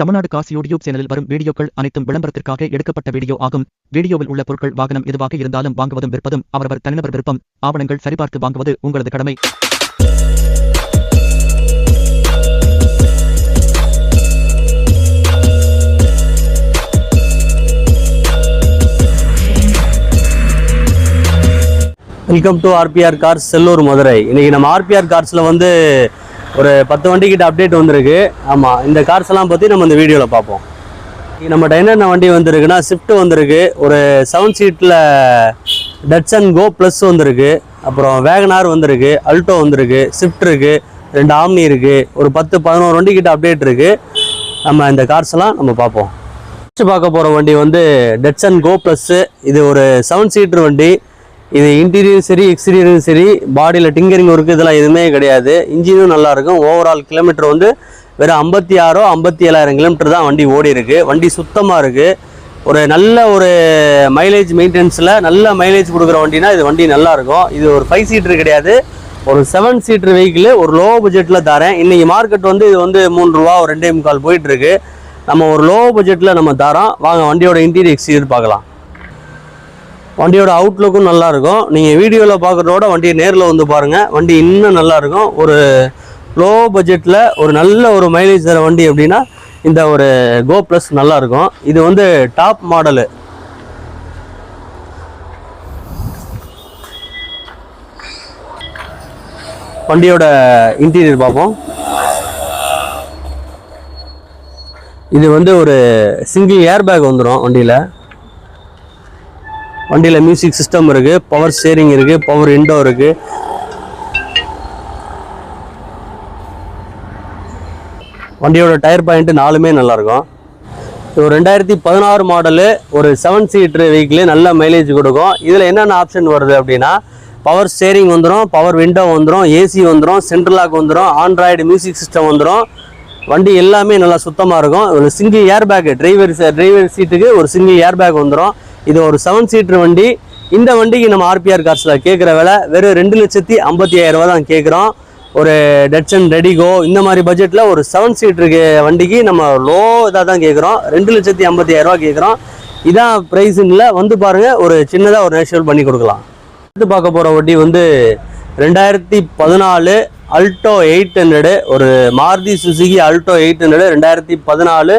Tamil Nadu Kashi YouTube சேனலில் வரும் வீடியோக்கள் அனைத்தும் விளம்பரத்திற்காக எடுக்கப்பட்ட வீடியோ ஆகும். வீடியோவில் உள்ள பொருட்கள் வாகனம் எதுவாக இருந்தாலும் வாங்குவதும் விற்பதும் அவரவர் தனிநபர் விருப்பம். ஆவணங்கள் சரிபார்த்து வாங்குவது உங்களது கடமை. Welcome to RPR cars Sellur Madurai இன்னைக்கு நம்ம ஆர்பிஆர் கார்ஸில் வந்து ஒரு பத்து வண்டி கிட்ட அப்டேட் வந்திருக்கு. ஆமாம் இந்த கார்ஸ் எல்லாம் பற்றி நம்ம இந்த வீடியோவில் பார்ப்போம். நம்ம நம்மகிட்ட என்னென்ன வண்டி வந்திருக்குன்னா ஸ்விஃப்ட் வந்திருக்கு. ஒரு செவன் சீட்டில் டட்சன் கோ ப்ளஸ் வந்திருக்கு. அப்புறம் வேகனார் வந்திருக்கு அல்டோ வந்திருக்கு ஸ்விஃப்ட் இருக்குது ரெண்டு ஆம்னி இருக்குது ஒரு பத்து பதினோரு வண்டி கிட்ட அப்டேட் இருக்குது நம்ம இந்த கார்ஸ் எல்லாம் நம்ம பார்ப்போம். ஃபஸ்ட்டு பார்க்க போகிற வண்டி வந்து டெட்சன் கோ ப்ளஸ்ஸு இது ஒரு செவன் சீட்ரு வண்டி. இது இன்டீரியரும் சரி எக்ஸ்டீரியரும் சரி பாடியில் டிங்கரிங் ஒர்க்கு இதெல்லாம் எதுவுமே கிடையாது. இன்ஜினும் நல்லாயிருக்கும். ஓவரால் கிலோமீட்டர் வந்து வெறும் ஐம்பத்தி ஆறோ ஐம்பத்தி ஏழாயிரம் கிலோமீட்டர் தான் வண்டி ஓடி இருக்குது வண்டி சுத்தமாக இருக்குது ஒரு நல்ல ஒரு மைலேஜ் மெயின்டெனன்ஸில் நல்ல மைலேஜ் கொடுக்குற வண்டினா இது வண்டி நல்லாயிருக்கும். இது ஒரு ஃபைவ் சீட்ரு கிடையாது. ஒரு செவன் சீட்ரு வெஹிக்கிள் ஒரு லோ பட்ஜெட்டில் தரேன். இன்றைக்கி மார்க்கெட் வந்து இது வந்து மூணு ரூபா ஒரு ரெண்டே முக்கால் போயிட்டுருக்கு நம்ம ஒரு லோ பட்ஜெட்டில் நம்ம தரோம். வாங்க வண்டியோட இன்டீரியர் எக்ஸ்டீரியர் பார்க்கலாம். வண்டியோட அவுட்லுக்கும் நல்லாயிருக்கும். நீங்கள் வீடியோவில் பார்க்குறதோட வண்டியை நேரில் வந்து பாருங்கள் வண்டி இன்னும் நல்லாயிருக்கும். ஒரு லோ பட்ஜெட்டில் ஒரு நல்ல ஒரு மைலேஜ் தர வண்டி அப்படின்னா இந்த ஒரு கோ ப்ளஸ் நல்லா இருக்கும் இது வந்து டாப் மாடலு வண்டியோட இன்டீரியர் பார்ப்போம். இது வந்து ஒரு சிங்கிள் ஏர் பேக் வந்துடும் வண்டியில். வண்டியில் மியூசிக் சிஸ்டம் இருக்குது பவர் ஸ்டேரிங் இருக்குது பவர் விண்டோ இருக்குது வண்டியோட டயர் பாயிண்ட்டு நாலுமே நல்லாயிருக்கும். ஒரு ரெண்டாயிரத்தி பதினாறு மாடலு ஒரு செவன் சீட்ரு வெஹிக்கிள் நல்ல மைலேஜ் கொடுக்கும். இதில் என்னென்ன ஆப்ஷன் வருது அப்படின்னா பவர் ஸ்டேரிங் வந்துடும் பவர் விண்டோ வந்துடும் ஏசி வந்துடும் சென்ட்ரல் லாக் வந்துடும் ஆண்ட்ராய்டு மியூசிக் சிஸ்டம் வந்துடும் வண்டி எல்லாமே நல்லா சுத்தமாக இருக்கும். ஒரு single air bag driver driver சீட்டுக்கு ஒரு சிங்கிள் ஏர் பேக் வந்துடும் இது ஒரு செவன் சீட்டர் வண்டி. இந்த வண்டிக்கு நம்ம ஆர்பிஆர் கார்ஸில் கேட்குற விலை வெறும் ரெண்டு லட்சத்தி ஐம்பத்தி ஆயிரரூவா தான் கேட்குறோம் ஒரு டெட்சன் ரெடிகோ இந்த மாதிரி பட்ஜெட்டில் ஒரு செவன் சீட்டருக்கு வண்டிக்கு நம்ம லோ இதாக தான் கேட்குறோம் ரெண்டு லட்சத்தி ஐம்பத்தி ஆயிரரூவா கேட்குறோம் இதான் ப்ரைஸுங்கள வந்து பாருங்கள் ஒரு சின்னதாக ஒரு நேஷனல் பண்ணி கொடுக்கலாம். அடுத்து பார்க்க போகிற வண்டி வந்து ரெண்டாயிரத்தி பதினாலு அல்டோ எயிட் ஹண்ட்ரடு ஒரு Maruti Suzuki Alto eight hundred ரெண்டாயிரத்தி பதினாலு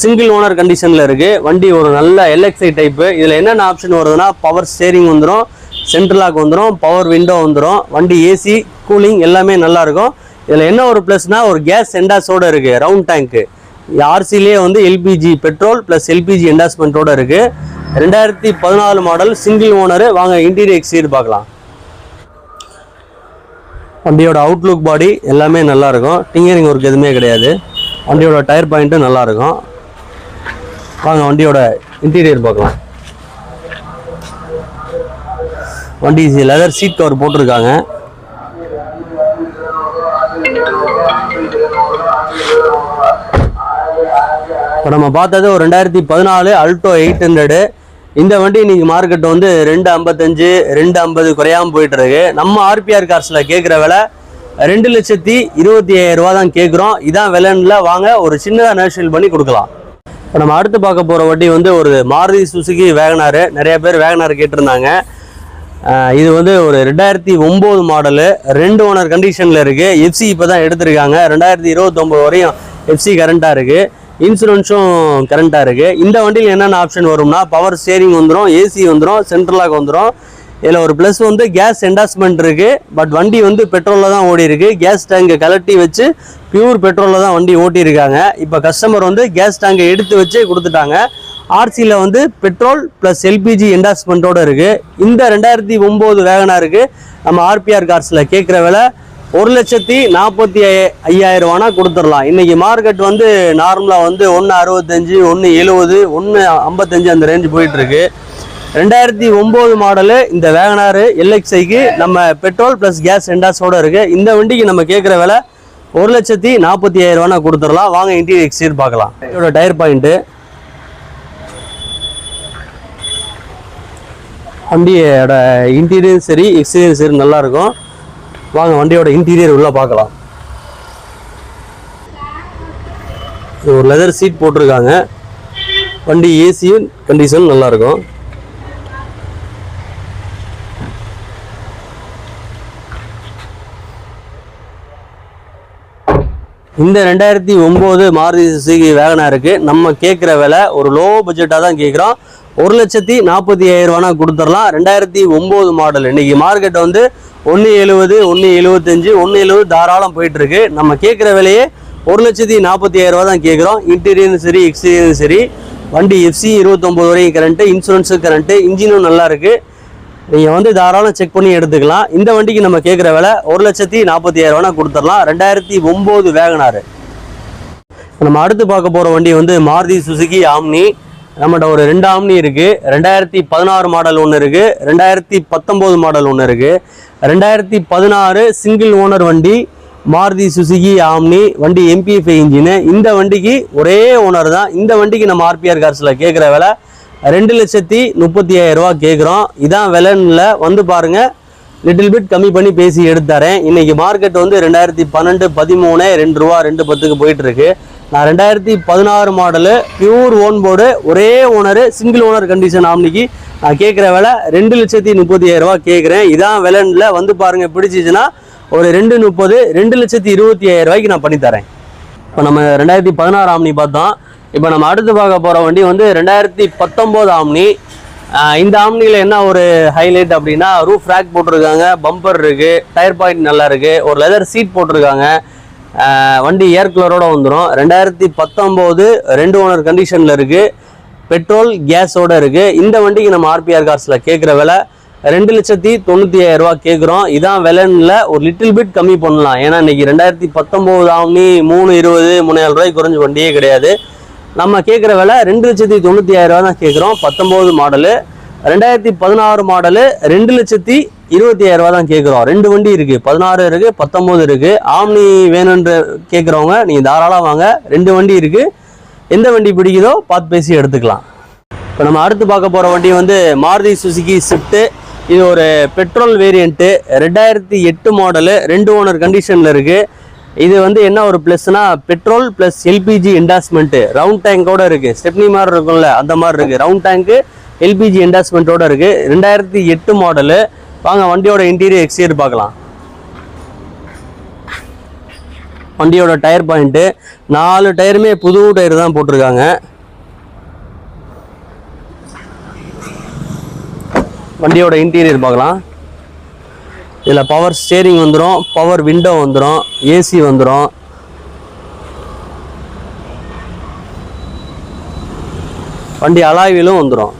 சிங்கிள் ஓனர் கண்டிஷனில் இருக்குது வண்டி ஒரு நல்ல எல்எக்ஸ்ஐ டைப்பு இதில் என்னென்ன ஆப்ஷன் வருதுன்னா பவர் ஸ்டேரிங் வந்துடும் சென்ட்ரல் லாக் வந்துடும் பவர் விண்டோ வந்துடும் வண்டி ஏசி கூலிங் எல்லாமே நல்லாயிருக்கும் இதில் என்ன ஒரு ப்ளஸ்னால் ஒரு கேஸ் எண்டாஸோட இருக்குது ரவுண்ட் டேங்க்கு ஆர்சிலே வந்து எல்பிஜி பெட்ரோல் ப்ளஸ் எல்பிஜி என்டாஸ்மெண்ட்டோடு இருக்குது ரெண்டாயிரத்தி பதினாலு மாடல் சிங்கிள் ஓனரு வாங்க இன்டீரியர் எக்ஸ்டீரியர் பார்க்கலாம். வண்டியோட அவுட்லுக் பாடி எல்லாமே நல்லா இருக்கும் டிங்கரிங் ஒர்க் எதுவுமே கிடையாது. வண்டியோட டயர் பாயிண்ட்டும் நல்லாயிருக்கும். வாங்க வண்டியோட இன்டீரியர் பார்க்கலாம். வண்டி லெதர் சீட் கவர் போட்டிருக்காங்க. இப்போ நம்ம பார்த்தது ஒரு ரெண்டாயிரத்தி பதினாலு அல்டோ எயிட் ஹண்ட்ரடு இந்த வண்டி இன்னைக்கு மார்க்கெட் வந்து ரெண்டு ஐம்பத்தஞ்சு ரெண்டு ஐம்பது குறையாம போயிட்டு இருக்கு நம்ம ஆர்பிஆர் கார்ஸில் கேட்குற விலை ரெண்டு லட்சத்தி இருபத்தி ஐயாயிரம் ரூபா தான் கேட்குறோம் இதான் விலைன்ல வாங்க ஒரு சின்னதாக நேஷனல் பண்ணி கொடுக்கலாம். இப்போ நம்ம அடுத்து பார்க்க போகிற வண்டி வந்து ஒரு மாருதி சுசுகி வேகனாரு. நிறைய பேர் வேகனார் கேட்டிருந்தாங்க. இது வந்து ஒரு ரெண்டாயிரத்தி ஒம்பது மாடலு ரெண்டு ஓனர் கண்டிஷனில் இருக்குது எஃப்சி இப்போ தான் எடுத்திருக்காங்க. ரெண்டாயிரத்தி இருபத்தொம்போது வரையும் எஃப்சி கரண்ட்டாக இருக்குது இன்சூரன்ஸும் கரண்ட்டாக இருக்குது இந்த வண்டியில் என்னென்ன ஆப்ஷன் வரும்னா பவர் ஸ்டேரிங் வந்துடும் ஏசி வந்துடும் சென்ட்ரலாக வந்துடும் இதில் ஒரு ப்ளஸ் வந்து கேஸ் என்டாஸ்மெண்ட் இருக்குது பட் வண்டி வந்து பெட்ரோலில் தான் ஓடி இருக்குது கேஸ் டேங்கை கலட்டி வச்சு பியூர் பெட்ரோலில் தான் வண்டி ஓட்டியிருக்காங்க. இப்போ கஸ்டமர் வந்து கேஸ் டேங்கை எடுத்து வச்சு கொடுத்துட்டாங்க. ஆர்சியில் வந்து பெட்ரோல் ப்ளஸ் எல்பிஜி என்டாஸ்மெண்ட்டோடு இருக்குது இந்த ரெண்டாயிரத்தி ஒம்பது இருக்குது நம்ம ஆர்பிஆர் கார்ஸில் கேட்குற விலை ஒரு லட்சத்தி நாற்பத்தி ஐயாயிரம் ரூபானா கொடுத்துடலாம். இன்றைக்கி மார்க்கெட் வந்து நார்மலாக வந்து ஒன்று அறுபத்தஞ்சு ஒன்று எழுபது ஒன்று ஐம்பத்தஞ்சு அந்த ரேஞ்சு போயிட்டுருக்கு. ரெண்டாயிரத்தி ஒம்பது மாடலு இந்த வேகனாறு எல்எக்ஸ்ஐக்கு நம்ம பெட்ரோல் ப்ளஸ் கேஸ் ரெண்டாஸோடு இருக்குது இந்த வண்டிக்கு நம்ம கேட்குற விலை ஒரு லட்சத்தி நாற்பத்தி ஐயாயிரம் ரூபானா கொடுத்துடலாம். வாங்க இன்டீரியர் எக்ஸ்டீரியர் பார்க்கலாம். இதோட டயர் பாயிண்ட்டு வண்டியோட இன்டீரியரும் சரி எக்ஸ்டீரியரும் சரி நல்லாயிருக்கும் வாங்க வண்டியோட இன்டீரியர் உள்ள பார்க்கலாம். ஒரு லெதர் சீட் போட்டிருக்காங்க. வண்டி ஏசியும் கண்டிஷன் நல்லா இருக்கும் இந்த ரெண்டாயிரத்தி ஒம்பது மாருதி சுசுகி வேகனாருக்கு நம்ம கேட்குற விலை ஒரு லோ பட்ஜெட்டாக தான் கேட்குறோம் ஒரு லட்சத்தி நாற்பத்தி ஐயாயிரம் ரூபானா கொடுத்துடலாம். ரெண்டாயிரத்தி ஒம்பது மாடல் இன்னைக்கு மார்க்கெட் வந்து ஒன்று எழுபது ஒன்று எழுபத்தஞ்சு ஒன்று எழுபது தாராளம் போயிட்டுருக்கு. நம்ம கேட்குற விலையே ஒரு லட்சத்தி நாற்பத்தி ஆயிரரூவா தான் கேட்குறோம் இன்டீரியரும் சரி எக்ஸ்டீரியரும் சரி. வண்டி எஃப்சி இருபத்தொம்போது வரைக்கும் கரண்ட்டு இன்சூரன்ஸும் கரண்ட்டு இன்ஜினும் நல்லா இருக்குது நீங்கள் வந்து தாராளம் செக் பண்ணி எடுத்துக்கலாம். இந்த வண்டிக்கு நம்ம கேட்குற விலை ஒரு லட்சத்தி நாற்பத்தி ஆயிரம் கொடுத்துடலாம். ரெண்டாயிரத்தி ஒம்பது வேகனாரு நம்ம அடுத்து பார்க்க போகிற வண்டி வந்து மாருதி சுசுகி ஆம்னி. நம்மகிட்ட ஒரு ரெண்டு ஆம்னி இருக்குது ரெண்டாயிரத்தி பதினாறு மாடல் ஒன்று இருக்குது ரெண்டாயிரத்தி பத்தொம்போது மாடல் ஒன்று இருக்குது ரெண்டாயிரத்தி பதினாறு சிங்கிள் ஓனர் வண்டி மாருதி சுசுகி ஆம்னி வண்டி எம்பிஎஃப்ஐ இன்ஜினு இந்த வண்டிக்கு ஒரே ஓனர் தான். இந்த வண்டிக்கு நம்ம ஆர்பிஆர் கார்ஸில் கேட்குற விலை ரெண்டு லட்சத்தி முப்பத்தி ஐயாயிரரூவா கேட்குறோம் இதான் விலைன்ல வந்து பாருங்கள் லிட்டில் பிட் கம்மி பண்ணி பேசி எடுத்தாரேன் இன்றைக்கி மார்க்கெட் வந்து ரெண்டாயிரத்தி பன்னெண்டு பதிமூணு ரெண்டு ரூபா ரெண்டு பத்துக்கு போயிட்டுருக்கு நான் ரெண்டாயிரத்தி பதினாறு மாடலு பியூர் ஓன் போர்டு ஒரே ஓனரு சிங்கிள் ஓனர் கண்டிஷன் ஆம்னிக்கு நான் கேட்குற விலை ரெண்டு லட்சத்தி முப்பத்தி ஐயாயிரம் ரூபா கேட்குறேன் இதான் விலைன்ல வந்து பாருங்கள் பிடிச்சிச்சுன்னா ஒரு ரெண்டு முப்பது ரெண்டு லட்சத்தி இருபத்தி ஐயாயிரம் ரூபாய்க்கு நான் பண்ணித்தரேன் இப்போ நம்ம ரெண்டாயிரத்தி பதினாறு ஆம்னி பார்த்தோம். இப்போ நம்ம அடுத்து பார்க்க போகிற வண்டி வந்து ரெண்டாயிரத்தி பத்தொம்போது ஆம்னி. இந்த ஆம்னியில் என்ன ஒரு ஹைலைட் அப்படின்னா ரூஃப் ரேக் போட்டிருக்காங்க பம்பர் இருக்குது டயர் பாயிண்ட் நல்லா இருக்குது ஒரு லெதர் சீட் போட்டிருக்காங்க. வண்டி ஏர் கூலரோட வந்துடும் ரெண்டாயிரத்தி பத்தொம்போது ரெண்டு ஓனர் கண்டிஷனில் இருக்குது பெட்ரோல் கேஸோட இருக்குது இந்த வண்டிக்கு நம்ம ஆர்பிஆர் கார்ஸில் கேட்குற விலை ரெண்டு லட்சத்தி தொண்ணூற்றி ஐயாயிரம் ரூபா கேட்குறோம் இதான் விலைன்ல ஒரு லிட்டில் பிட் கம்மி பண்ணலாம். ஏன்னா இன்றைக்கி ரெண்டாயிரத்தி பத்தொம்போது ஆம்னி மூணு இருபது மூணு ரூபாய்க்கு குறைஞ்ச வண்டியே கிடையாது. நம்ம கேட்குற விலை ரெண்டு லட்சத்தி தொண்ணூற்றி ஆயிரம் ரூபா தான் கேட்குறோம் பத்தொம்போது மாடலு ரெண்டாயிரத்தி பதினாறு மாடலு ரெண்டு லட்சத்தி இருபத்தி ஆயிரம் தான் கேட்குறோம் ரெண்டு வண்டி இருக்குது பதினாறு இருக்குது பத்தொம்போது இருக்குது ஆம்னி வேணுன்ற கேட்குறவங்க நீங்கள் தாராளம் வாங்க. ரெண்டு வண்டி இருக்குது எந்த வண்டி பிடிக்குதோ பார்த்து பேசி எடுத்துக்கலாம். இப்போ நம்ம அடுத்து பார்க்க போகிற வண்டி வந்து மாருதி சுசுகி ஸ்விஃப்ட்டு இது ஒரு பெட்ரோல் வேரியண்ட்டு ரெண்டாயிரத்தி எட்டு மாடலு ரெண்டு ஓனர் கண்டிஷனில் இருக்குது இது வந்து என்ன ஒரு ப்ளஸ்னால் petrol plus LPG endorsement round டேங்கோடு இருக்குது ஸ்டெப்னி மாதிரி இருக்கும்ல அந்த மாதிரி இருக்குது ரவுண்ட் டேங்க்கு எல்பிஜி என்டாஸ்மெண்ட்டோடு இருக்குது ரெண்டாயிரத்தி எட்டு மாடலு வாங்க வண்டியோட இன்டீரியர் எக்ஸ்டீரியர் பார்க்கலாம். வண்டியோட டயர் பாயிண்ட்டு நாலு டயருமே புது டயர் தான் போட்டிருக்காங்க. வண்டியோட இன்டீரியர் பார்க்கலாம். இதில் பவர் ஸ்டேரிங் வந்துடும் பவர் விண்டோ வந்துடும் ஏசி வந்துடும் வண்டி அலாய்விலும் வந்துடும்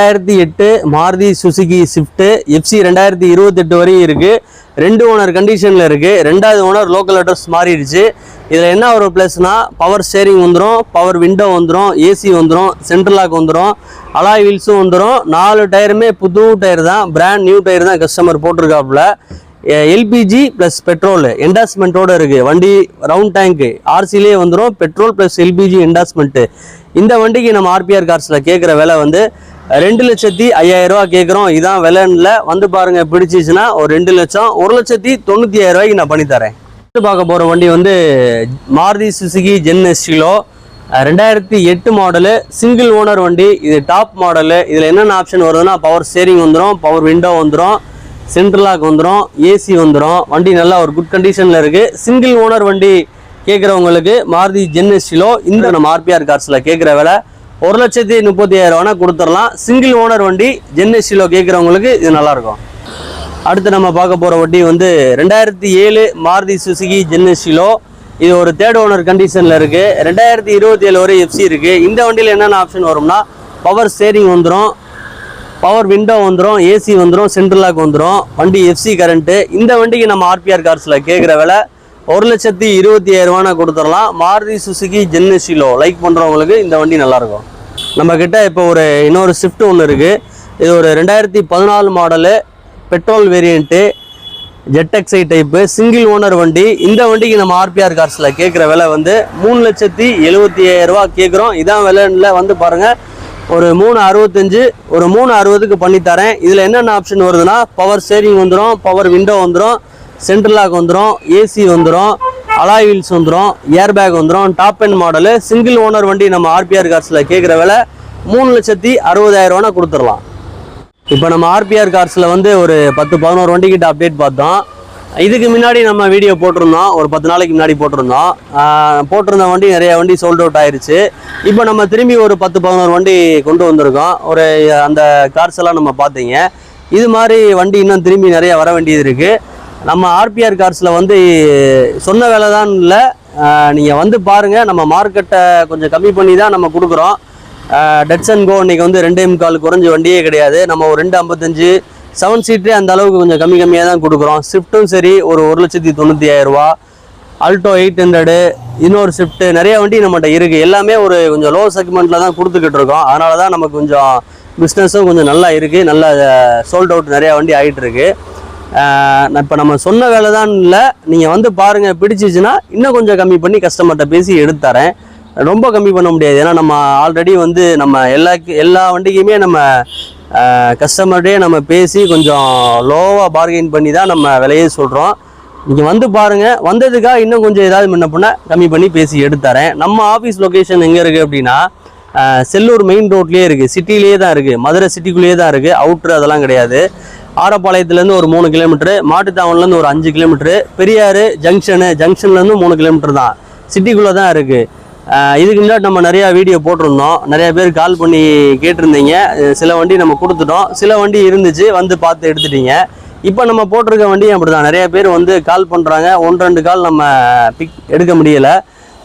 ரெண்டாயிரத்தி எட்டு மாருதி சுசுகி ஸ்விஃப்ட்டு எஃப்சி ரெண்டாயிரத்தி இருபத்தெட்டு வரையும் இருக்குது ரெண்டு ஓனர் கண்டிஷனில் இருக்குது ரெண்டாவது ஓனர் லோக்கல் அட்ரஸ் மாறிடுச்சு. இதில் என்ன ஒரு ப்ளஸ்னா பவர் ஸ்டேரிங் வந்துடும் பவர் விண்டோ வந்துடும் ஏசி வந்துடும் சென்ட்ரல் லாக் வந்துடும் அலாய் வீல்ஸும் வந்துடும் நாலு டயருமே புது டயர் தான் பிராண்ட் நியூ டயர் தான் கஸ்டமர் போட்டிருக்காப்புல. எல்பிஜி ப்ளஸ் பெட்ரோல் என்டாஸ்மெண்ட்டோட இருக்குது வண்டி ரவுண்ட் டேங்க்கு ஆர்சிலே வந்துடும் பெட்ரோல் ப்ளஸ் எல்பிஜி என்டாஸ்மெண்ட்டு இந்த வண்டிக்கு நம்ம ஆர்பிஆர் கார்ஸில் கேட்குற விலை வந்து ரெண்டு லட்சத்தி ஐயாயிரம் ரூபா கேட்குறோம் இதான் விலைன்ல வந்து பாருங்க பிடிச்சிச்சுன்னா ஒரு ரெண்டு லட்சம் ஒரு லட்சத்தி தொண்ணூற்றி ஐயாயிரம் ரூபாய்க்கு நான் பண்ணித்தரேன் பார்க்க போகிற வண்டி வந்து மாருதி சுசுகி ஜென் எஸ்டிலோ ரெண்டாயிரத்தி எட்டு மாடலு சிங்கிள் ஓனர் வண்டி. இது டாப் மாடலு இதில் என்னென்ன ஆப்ஷன் வருதுன்னா பவர் ஸ்டேரிங் வந்துடும் பவர் விண்டோ வந்துடும் சென்ட்ரல் லாக் வந்துடும் ஏசி வந்துடும் வண்டி நல்லா ஒரு குட் கண்டிஷனில் இருக்குது சிங்கிள் ஓனர் வண்டி கேட்குறவங்களுக்கு மாருதி ஜென் எஸ்டிலோ இந்த நம்ம ஆர்பிஆர் கார்ஸில் கேட்குற விலை ஒரு லட்சத்தி முப்பத்தி ஆயிரம் கொடுத்துடலாம். சிங்கிள் ஓனர் வண்டி ஜென் கேட்குறவங்களுக்கு இது நல்லாயிருக்கும். அடுத்து நம்ம பார்க்க போகிற வண்டி வந்து ரெண்டாயிரத்தி ஏழு மாருதி சுசுகி ஜென்னஷிலோ இது ஒரு தேர்ட் ஓனர் கண்டிஷனில் இருக்குது ரெண்டாயிரத்தி இருபத்தி ஏழு வரை எஃப்சி இருக்குது இந்த வண்டியில் என்னென்ன ஆப்ஷன் வரும்னா பவர் ஸ்டேரிங் வந்துடும் பவர் விண்டோ வந்துடும் ஏசி வந்துடும் சென்ட்ரல் லாக் வந்துடும் வண்டி எஃப்சி கரண்ட்டு இந்த வண்டிக்கு நம்ம ஆர்பிஆர் கார்ஸில் கேட்குற விலை ஒரு லட்சத்தி இருபத்தி ஏழுவானா கொடுத்துடலாம். மாருதி சுசுகி ஜென்னஷிலோ லைக் பண்ணுறவங்களுக்கு இந்த வண்டி நல்லாயிருக்கும். நம்மக்கிட்ட இப்போ ஒரு இன்னொரு ஷிஃப்ட் ஒன்று இருக்குது இது ஒரு ரெண்டாயிரத்தி பதினாலு மாடலு பெட்ரோல் வேரியண்ட்டு ஜெட்டெக்ஸை டைப்பு சிங்கிள் ஓனர் வண்டி. இந்த வண்டிக்கு நம்ம ஆர்பிஆர் கார்ஸில் கேட்குற விலை வந்து மூணு லட்சத்தி எழுபத்தி ஐயாயிரரூவா கேட்குறோம் இதான் விலைன்ல வந்து பாருங்கள் ஒரு மூணு அறுபத்தஞ்சு ஒரு மூணு அறுபதுக்கு பண்ணித்தரேன். இதில் என்னென்ன ஆப்ஷன் வருதுன்னா பவர் ஸ்டேரிங் வந்துடும் பவர் விண்டோ வந்துடும் சென்ட்ரல் லாக் வந்துடும் ஏசி வந்துடும் அலாய் வீல்ஸ் வந்துடும் ஏர் பேக் வந்துடும் top end model single owner வண்டி நம்ம ஆர்பிஆர் கார்ஸில் கேட்குற விலை மூணு லட்சத்தி அறுபதாயிரம் ரூபானா கொடுத்துடலாம். இப்போ நம்ம ஆர்பிஆர் கார்ஸில் வந்து ஒரு பத்து பதினோரு வண்டிக்கிட்ட அப்டேட் பார்த்தோம். இதுக்கு முன்னாடி நம்ம வீடியோ போட்டிருந்தோம் ஒரு பத்து நாளைக்கு முன்னாடி போட்டிருந்தோம். போட்டிருந்த வண்டி நிறைய வண்டி சோல்ட் அவுட் ஆயிருச்சு. இப்போ நம்ம திரும்பி ஒரு பத்து பதினோரு வண்டி கொண்டு வந்திருக்கோம். ஒரு அந்த கார்ஸ் எல்லாம் நம்ம பார்த்தீங்க. இது மாதிரி வண்டி இன்னும் திரும்பி நிறைய வர வேண்டியது இருக்குது நம்ம ஆர்பிஆர் கார்ஸில் வந்து சொன்ன வேலை தான் இல்லை நீங்கள் வந்து பாருங்கள் நம்ம மார்க்கெட்டை கொஞ்சம் கம்மி பண்ணி தான் நம்ம கொடுக்குறோம். டெட்சன் கோ இன்றைக்கி வந்து ரெண்டே முக்கால் குறைஞ்ச வண்டியே கிடையாது. நம்ம ஒரு ரெண்டு ஐம்பத்தஞ்சு செவன் சீட்டே அந்த அளவுக்கு கொஞ்சம் கம்மி கம்மியாக தான் கொடுக்குறோம். ஸ்விஃப்ட்டும் சரி ஒரு ஒரு லட்சத்தி தொண்ணூற்றி ஆயிரரூவா ரூபா. அல்டோ எயிட் ஹண்ட்ரடு இன்னொரு ஸ்விஃப்ட்டு நிறைய வண்டி நம்மகிட்ட இருக்குது எல்லாமே ஒரு கொஞ்சம் லோ செக்மெண்ட்டில் தான் கொடுத்துக்கிட்டு இருக்கோம். அதனால தான் நமக்கு கொஞ்சம் பிஸ்னஸும் கொஞ்சம் நல்லா இருக்குது நல்லா சோல்ட் அவுட் நிறையா வண்டி ஆகிட்டு இருக்குது இப்போ நம்ம சொன்ன வேலை தான் இல்லை. நீங்கள் வந்து பாருங்கள் பிடிச்சிச்சுன்னா இன்னும் கொஞ்சம் கம்மி பண்ணி கஸ்டமர்கிட்ட பேசி எடுத்து தரேன். ரொம்ப கம்மி பண்ண முடியாது. ஏன்னா நம்ம ஆல்ரெடி வந்து நம்ம எல்லா எல்லா வண்டிக்குமே நம்ம கஸ்டமர்டே நம்ம பேசி கொஞ்சம் லோவாக பார்கெயின் பண்ணி தான் நம்ம விலையே சொல்கிறோம் நீங்கள் வந்து பாருங்கள் வந்ததுக்காக இன்னும் கொஞ்சம் ஏதாவது முன்ன பின்ன கம்மி பண்ணி பேசி எடுத்துறேன் நம்ம ஆஃபீஸ் லொக்கேஷன் எங்கே இருக்குது அப்படின்னா செல்லூர் மெயின் ரோட்லேயே இருக்குது சிட்டிலேயே தான் இருக்குது மதுரை சிட்டிக்குள்ளேயே தான் இருக்குது அவுட்ரு அதெல்லாம் கிடையாது. ஆரப்பாளையத்துலேருந்து ஒரு மூணு கிலோமீட்டரு மாட்டுத்தாவன்லேருந்து ஒரு அஞ்சு கிலோமீட்டரு பெரியாறு ஜங்ஷனு ஜங்ஷன்லேருந்து மூணு கிலோமீட்டர் தான். சிட்டிக்குள்ளே தான் இருக்குது இதுக்கு முன்னாடி நம்ம நிறையா வீடியோ போட்டிருந்தோம். நிறையா பேர் கால் பண்ணி கேட்டிருந்தீங்க. சில வண்டி நம்ம கொடுத்துட்டோம். சில வண்டி இருந்துச்சு வந்து பார்த்து எடுத்துட்டீங்க. இப்போ நம்ம போட்டிருக்க வண்டியும் அப்படி தான் நிறைய பேர் வந்து கால் பண்ணுறாங்க ஒன்று ரெண்டு கால் நம்ம பிக் எடுக்க முடியலை.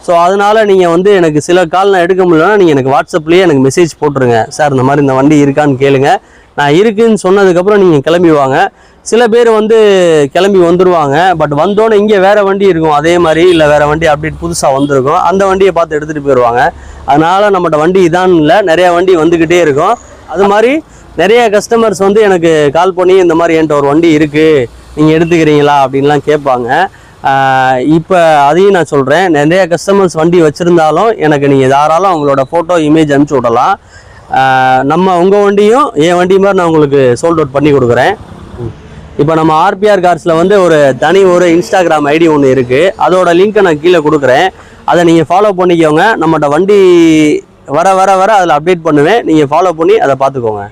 ஸோ அதனால் நீங்கள் வந்து எனக்கு சில கால் நான் எடுக்க முடியலன்னா நீங்கள் எனக்கு வாட்ஸ்அப்லேயே எனக்கு மெசேஜ் போட்டுருங்க. சார் இந்த மாதிரி இந்த வண்டி இருக்கான்னு கேளுங்கள் நான் இருக்குன்னு சொன்னதுக்கப்புறம் நீங்கள் கிளம்பி வாங்க சில பேர் வந்து கிளம்பி வந்துடுவாங்க பட் வந்தோன்னே இங்கே வேறு வண்டி இருக்கும். அதே மாதிரி இல்லை வேறு வண்டி அப்டேட் புதுசாக வந்திருக்கும். அந்த வண்டியை பார்த்து எடுத்துகிட்டு போயிடுவாங்க அதனால் நம்மகிட்ட வண்டி இதான் இல்லை. நிறையா வண்டி வந்துக்கிட்டே இருக்கும். அது மாதிரி நிறைய கஸ்டமர்ஸ் வந்து எனக்கு கால் பண்ணி இந்த மாதிரி என்கிட்ட ஒரு வண்டி இருக்குது நீங்கள் எடுத்துக்கிறீங்களா? அப்படின்லாம் கேட்பாங்க. இப்போ அதையும் நான் சொல்கிறேன் நிறைய கஸ்டமர்ஸ் வண்டி வச்சுருந்தாலும் எனக்கு நீங்கள் தாராளம் அவங்களோட ஃபோட்டோ இமேஜ் அனுப்பிச்சி விடலாம். நம்ம உங்கள் வண்டியும் என் வண்டியும் மாதிரி நான் உங்களுக்கு சோல்ட் அவுட் பண்ணி கொடுக்குறேன். இப்போ நம்ம ஆர்பிஆர் கார்ஸில் வந்து ஒரு தனி ஒரு இன்ஸ்டாகிராம் ஐடி ஒன்று இருக்குது அதோட லிங்க்கை நான் கீழே கொடுக்குறேன். அதை நீங்கள் ஃபாலோ பண்ணிக்கோங்க. நம்மகிட்ட வண்டி வர வர வர அதில் அப்டேட் பண்ணுவேன். நீங்கள் ஃபாலோ பண்ணி அதை பார்த்துக்கோங்க.